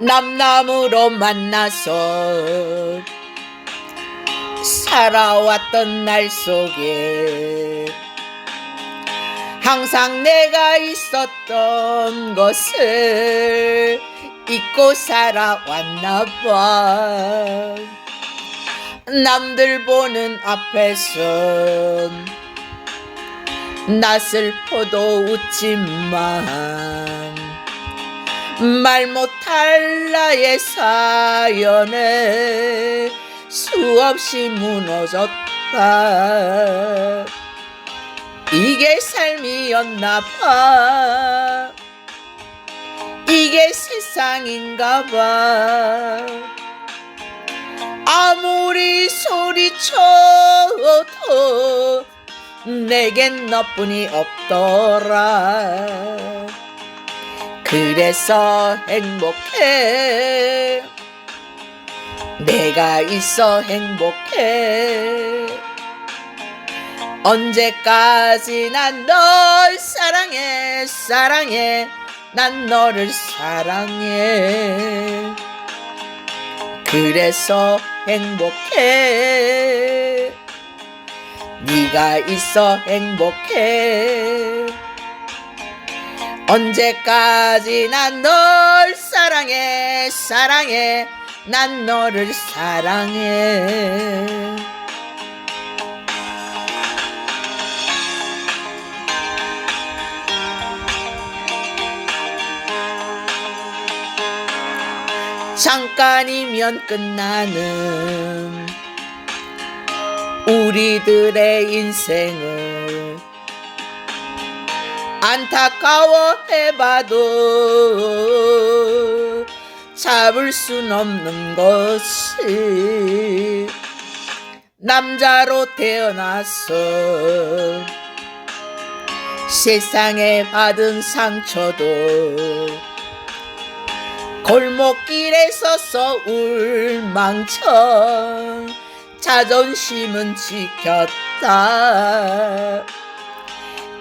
남남으로 만나서 살아왔던 날 속에 항상 내가 있었던 것을 잊고 살아왔나 봐. 남들 보는 앞에서 나 슬퍼도 웃지만 말 못할 나의 사연에 수없이 무너졌다. 이게 삶이었나 봐. 이게 세상인가 봐. 아무리 소리쳐도 내겐 너뿐이 없더라 그래서 행복해. 내가 있어 행복해. 언제까지나 널 사랑해 사랑해. 난 너를 사랑해. 그래서 행복해. 네가 있어 행복해 언제까지나 널 사랑해 사랑해 난 너를 사랑해. 잠깐이면 끝나는 우리들의 인생을 안타까워해봐도 잡을 순 없는 것이 남자로 태어나서 세상에 받은 상처도 골목길에 서서 울망청 자존심은 지켰다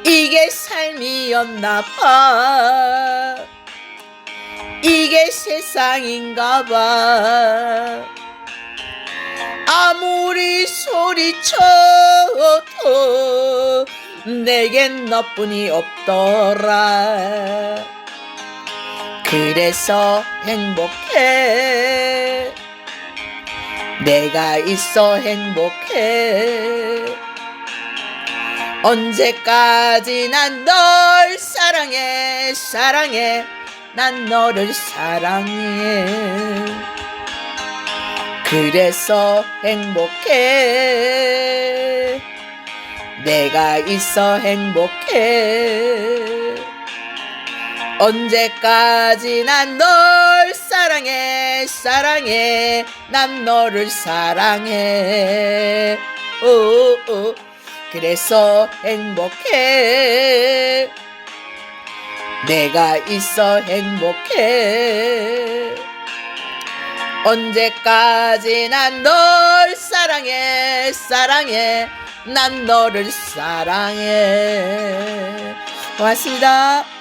이게 삶이었나 봐. 이게 세상인가 봐. 아무리 소리쳐도 내겐 너뿐이 없더라. 그래서 행복해. 내가 있어 행복해 언제까지나 널 사랑해 사랑해 난 너를 사랑해. 그래서 행복해. 내가 있어 행복해. 언제까지나 널 사랑해 사랑해 난 너를 사랑해. 오오 그래서 행복해. 내가 있어 행복해. 언제까지나 널 사랑해 사랑해. 난 너를 사랑해. 고맙습니다.